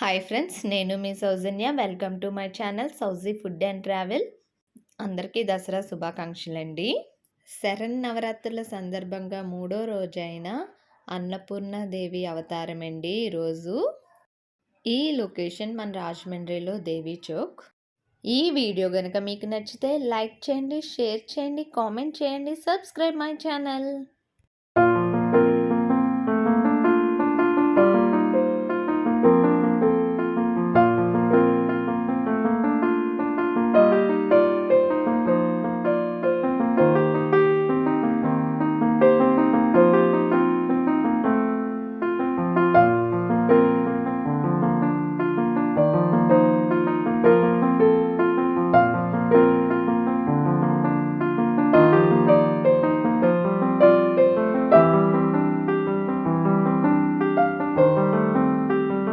Hi friends నేను మీ Soujanya. Welcome to my channel Souji food and travel అందరికీ దసరా శుభాకాంక్షలండి. శరణ్ నవరాత్రుల సందర్భంగా మూడో రోజైన అన్నపూర్ణ దేవి అవతారం అండి ఈరోజు. ఈ లొకేషన్ మన రాజమండ్రిలో దేవి చౌక్. ఈ వీడియో కనుక మీకు నచ్చితే లైక్ చేయండి షేర్ చేయండి కామెంట్ చేయండి సబ్స్క్రైబ్ మై ఛానల్.